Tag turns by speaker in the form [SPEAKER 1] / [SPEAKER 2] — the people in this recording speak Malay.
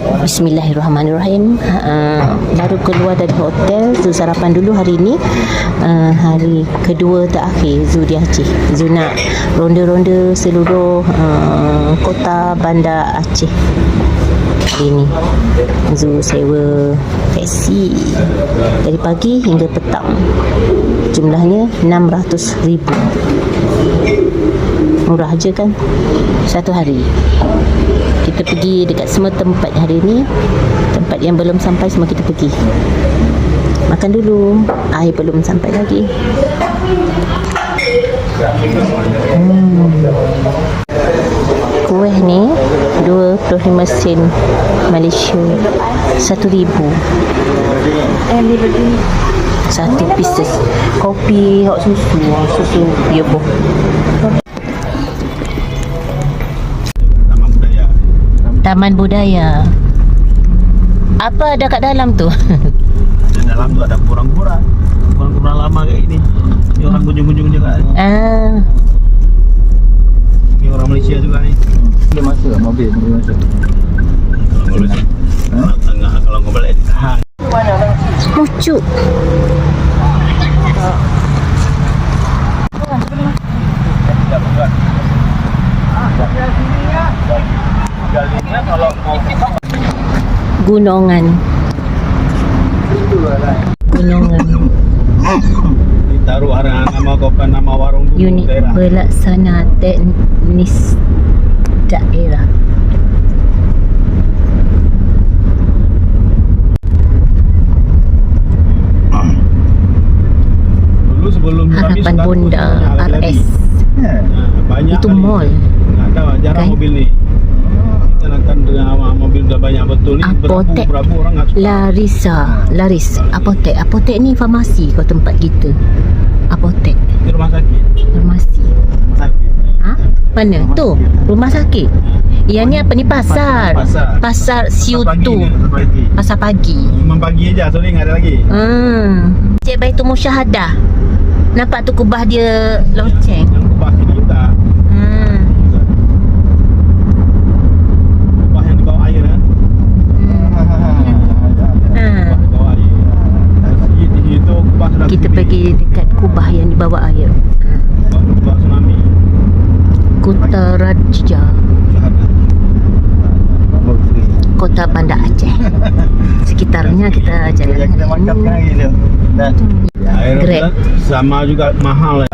[SPEAKER 1] Bismillahirrahmanirrahim. Uh, baru keluar dari hotel, Zu sarapan dulu hari ini. Uh, hari kedua terakhir Zu di Aceh. Zu nak ronda-ronda seluruh uh, kota bandar Aceh. Hari ini Zu sewa taksi dari pagi hingga petang. Jumlahnya RM600,000. Murah je kan? Satu hari kita pergi dekat semua tempat hari ni tempat yang belum sampai semua kita pergi. Makan dulu air belum sampai lagi. Hmm. kuih ni 25 sen Malaysia. 1000 satu pieces. Kopi hot susu. Susu ya boh
[SPEAKER 2] Taman Budaya.
[SPEAKER 1] Apa ada kat dalam tu?
[SPEAKER 2] Dan dalam tu ada kurang-kurang. Kurang-kurang lama kayak gini. Ini orang kunjung-kunjung juga.
[SPEAKER 1] ah,
[SPEAKER 2] Ini orang Malaysia juga nih.
[SPEAKER 3] Dia masuk mobil dia masuk.
[SPEAKER 2] Kalau Malaysia. Kalau tengah kalau kau balik ditahan.
[SPEAKER 1] lucu.
[SPEAKER 2] Kalau mau
[SPEAKER 1] Gunungan. Gunungan.
[SPEAKER 2] ditaruh arah nama kopan nama warung dulu
[SPEAKER 1] Unit
[SPEAKER 2] daerah.
[SPEAKER 1] pelaksana teknis daerah.
[SPEAKER 2] Dulu sebelum
[SPEAKER 1] Harapan Bonda
[SPEAKER 2] ada lagi.
[SPEAKER 1] RS.
[SPEAKER 2] Nah, banyak
[SPEAKER 1] Itu
[SPEAKER 2] kali.
[SPEAKER 1] mall.
[SPEAKER 2] Ada jarang
[SPEAKER 1] Kan?
[SPEAKER 2] mobil nih. Kita akan dengan mobil udah banyak betul nih.
[SPEAKER 1] Apotek.
[SPEAKER 2] Berapa, orang nggak suka.
[SPEAKER 1] Larisa, Laris, apotek. Apotek ni farmasi kau tempat kita. Apotek,
[SPEAKER 2] Di rumah sakit.
[SPEAKER 1] farmasi.
[SPEAKER 2] Rumah sakit.
[SPEAKER 1] Ha? Mana? Tu, rumah sakit. Yang ni apa ni pasar.
[SPEAKER 2] Pasar.
[SPEAKER 1] Pasar Siu
[SPEAKER 2] Pasar
[SPEAKER 1] tu.
[SPEAKER 2] ni, pasar pagi.
[SPEAKER 1] Pasar pagi.
[SPEAKER 2] Aja, sore nggak ada lagi.
[SPEAKER 1] Hmm. Cik Baitul Musyahadah. Nampak tu kubah dia lonceng.
[SPEAKER 2] Yang kubah sini juga.
[SPEAKER 1] Hmm.
[SPEAKER 2] Kubah yang di bawah air. Kubah di bawah air. Di di situ kubah sudah
[SPEAKER 1] Kita pergi dekat kubah yang di bawah air.
[SPEAKER 2] Kubah, tsunami.
[SPEAKER 1] Kota Raja, Kota Bandar Aceh. Sekitarnya kita jalan.
[SPEAKER 3] Kita makan
[SPEAKER 1] Hmm.
[SPEAKER 3] sekarang ni tu. Dah.
[SPEAKER 2] Air
[SPEAKER 1] Grab.
[SPEAKER 2] sama juga mahal